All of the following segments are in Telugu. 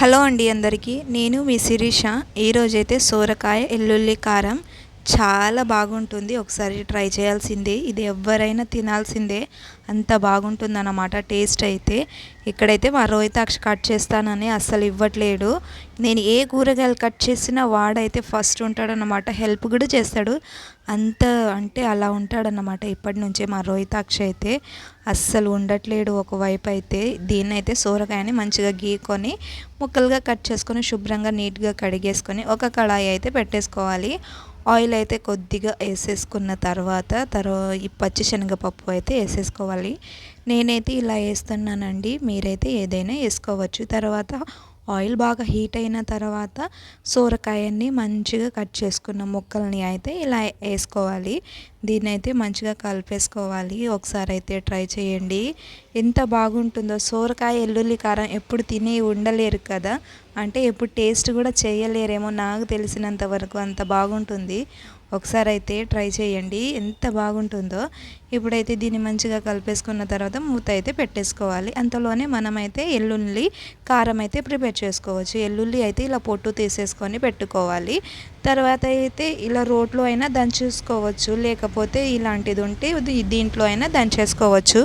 హలో అండి అందరికీ. నేను మీ శిరీష. ఈరోజైతే సోరకాయ ఎల్లుల్లి కారం చాలా బాగుంటుంది. ఒకసారి ట్రై చేయాల్సిందే. ఇది ఎవరైనా తినాల్సిందే. అంత బాగుంటుందన్నమాట టేస్ట్ అయితే. ఇక్కడైతే మా రోహితాక్ష కట్ చేస్తానని అస్సలు ఇవ్వట్లేడు. నేను ఏ కూరగాయలు కట్ చేసినా వాడైతే ఫస్ట్ ఉంటాడనమాట హెల్ప్ కూడా చేస్తాడు. అంత అంటే అలా ఉంటాడనమాట ఇప్పటి నుంచే మా రోహితాక్ష అయితే. అస్సలు ఉండట్లేడు ఒకవైపు అయితే. దీన్ని అయితే సోరకాయని మంచిగా గీకొని ముక్కలుగా కట్ చేసుకొని శుభ్రంగా నీట్గా కడిగేసుకొని ఒక కళాయి అయితే పెట్టేసుకోవాలి. ఆయిల్ అయితే కొద్దిగా వేసేసుకున్న తర్వాత తర్వాత ఈ పచ్చి శనగపప్పు అయితే వేసేసుకోవాలి. నేనైతే ఇలా వేస్తున్నానండి. మీరైతే ఏదైనా వేసుకోవచ్చు. తర్వాత ఆయిల్ బాగా హీట్ అయిన తర్వాత సోరకాయని మంచిగా కట్ చేసుకున్న ముక్కల్ని అయితే ఇలా వేసుకోవాలి. దీన్ని అయితే మంచిగా కలిపేసుకోవాలి. ఒకసారి అయితే ట్రై చేయండి. ఎంత బాగుంటుందో సోరకాయ ఎల్లుల్లి కారం ఎప్పుడు తిని ఉండలేరు కదా. అంటే ఎప్పుడు టేస్ట్ కూడా చేయలేరేమో నాకు తెలిసినంత వరకు అంత బాగుంటుంది. ఒకసారి అయితే ట్రై చేయండి. ఎంత బాగుంటుందో. ఇప్పుడైతే దీన్ని మంచిగా కలిపేసుకున్న తర్వాత మూత అయితే పెట్టేసుకోవాలి. అంతలోనే మనమైతే ఎల్లుల్లి కారం అయితే ప్రిపేర్ చేసుకోవచ్చు. ఎల్లుల్లి అయితే ఇలా పొట్టు తీసేసుకొని పెట్టుకోవాలి. తర్వాత అయితే ఇలా రోట్లో అయినా దంచేసుకోవచ్చు. లేకపోతే ఇలాంటిది ఉంటే దీంట్లో అయినా దంచేసుకోవచ్చు.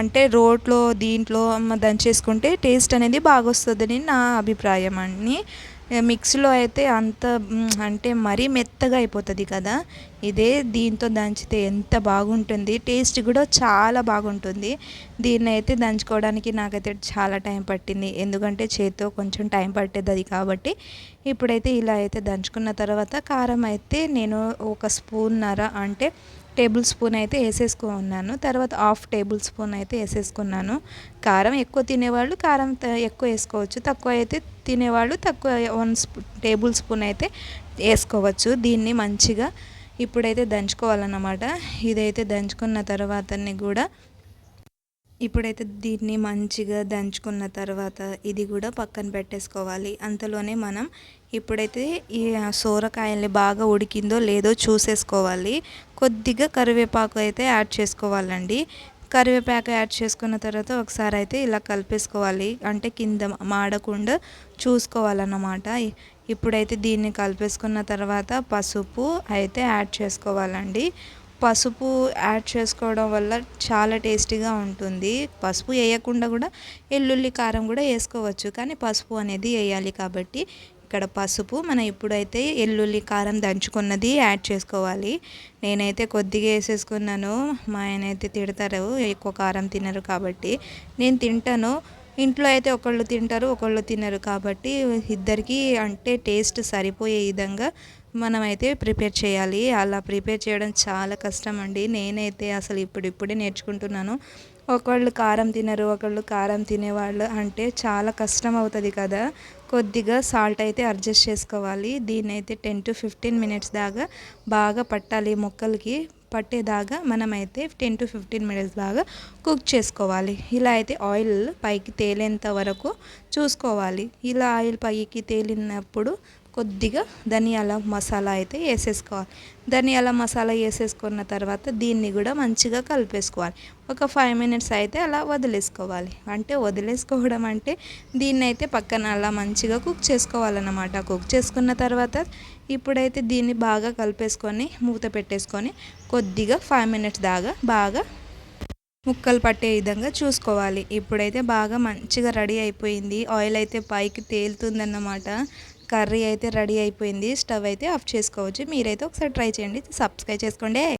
అంటే రోట్లో దీంట్లో దంచేసుకుంటే టేస్ట్ అనేది బాగా వస్తుందని నా అభిప్రాయం అని మిక్సీలో అయితే అంత అంటే మరీ మెత్తగా అయిపోతుంది కదా. ఇదే దీంతో దంచితే ఎంత బాగుంటుంది. టేస్ట్ కూడా చాలా బాగుంటుంది. దీన్ని అయితే దంచుకోవడానికి నాకైతే చాలా టైం పట్టింది. ఎందుకంటే చేతితో కొంచెం టైం పట్టేది అది కాబట్టి. ఇప్పుడైతే ఇలా అయితే దంచుకున్న తర్వాత కారం అయితే నేను ఒక స్పూన్నర అంటే టేబుల్ స్పూన్ అయితే వేసేసుకున్నాను. తర్వాత హాఫ్ టేబుల్ స్పూన్ అయితే వేసేసుకున్నాను. కారం ఎక్కువ తినేవాళ్ళు కారం ఎక్కువ వేసుకోవచ్చు. తక్కువ అయితే తినేవాళ్ళు తక్కువ వన్ స్పూ టేబుల్ స్పూన్ అయితే వేసుకోవచ్చు. దీన్ని మంచిగా ఇప్పుడైతే దంచుకోవాలన్నమాట. ఇదైతే దంచుకున్న తర్వాతని కూడా ఇప్పుడైతే దీన్ని మంచిగా దంచుకున్న తర్వాత ఇది కూడా పక్కన పెట్టేసుకోవాలి. అంతలోనే మనం ఇప్పుడైతే ఈ సోరకాయల్ని బాగా ఉడికిందో లేదో చూసేసుకోవాలి. కొద్దిగా కరివేపాకు అయితే యాడ్ చేసుకోవాలండి. కరివేపాకు యాడ్ చేసుకున్న తర్వాత ఒకసారి అయితే ఇలా కలిపేసుకోవాలి. అంటే కింద మాడకుండా చూసుకోవాలన్నమాట. ఇప్పుడైతే దీన్ని కలిపేసుకున్న తర్వాత పసుపు అయితే యాడ్ చేసుకోవాలండి. పసుపు యాడ్ చేసుకోవడం వల్ల చాలా టేస్టీగా ఉంటుంది. పసుపు వేయకుండా కూడా వెల్లుల్లి కారం కూడా వేసుకోవచ్చు. కానీ పసుపు అనేది వేయాలి కాబట్టి ఇక్కడ పసుపు మనం ఇప్పుడైతే ఎల్లుల్లి కారం దంచుకున్నది యాడ్ చేసుకోవాలి. నేనైతే కొద్దిగా వేసేసుకున్నాను. మా ఆయన అయితే తిడతారు ఎక్కువ కారం తినరు కాబట్టి. నేను తింటాను. ఇంట్లో అయితే ఒకళ్ళు తింటారు ఒకళ్ళు తినరు కాబట్టి ఇద్దరికి అంటే టేస్ట్ సరిపోయే విధంగా మనమైతే ప్రిపేర్ చేయాలి. అలా ప్రిపేర్ చేయడం చాలా కష్టం అండి నేనైతే అసలు ఇప్పుడిప్పుడే నేర్చుకుంటున్నాను. ఒకళ్ళు కారం తినరు ఒకళ్ళు కారం తినేవాళ్ళు అంటే చాలా కష్టం అవుతుంది కదా. కొద్దిగా సాల్ట్ అయితే అడ్జస్ట్ చేసుకోవాలి. దీన్ని అయితే టెన్ టు ఫిఫ్టీన్ మినిట్స్ దాకా బాగా పట్టాలి మొక్కలకి. పట్టేదాకా మనమైతే టెన్ టు ఫిఫ్టీన్ మినిట్స్ దాకా కుక్ చేసుకోవాలి. ఇలా అయితే ఆయిల్ పైకి తేలేంత వరకు చూసుకోవాలి. ఇలా ఆయిల్ పైకి తేలినప్పుడు కొద్దిగా ధనియాల మసాలా అయితే వేసేసుకోవాలి. ధనియాల మసాలా వేసేసుకున్న తర్వాత దీన్ని కూడా మంచిగా కలిపేసుకోవాలి. ఒక ఫైవ్ మినిట్స్ అయితే అలా వదిలేసుకోవాలి. అంటే వదిలేసుకోవడం అంటే దీన్ని అయితే పక్కన అలా మంచిగా కుక్ చేసుకోవాలన్నమాట. కుక్ చేసుకున్న తర్వాత ఇప్పుడైతే దీన్ని బాగా కలిపేసుకొని మూత పెట్టేసుకొని కొద్దిగా ఫైవ్ మినిట్స్ దాకా బాగా ముక్కలు పట్టే విధంగా చూసుకోవాలి. ఇప్పుడైతే బాగా మంచిగా రెడీ అయిపోయింది. ఆయిల్ అయితే పైకి తేలుతుందన్నమాట. కర్రీ అయితే రెడీ అయిపోయింది. స్టవ్ అయితే ఆఫ్ చేసుకోవచ్చు. మీరైతే ఒకసారి ట్రై చేయండి. సబ్స్క్రైబ్ చేసుకోండి.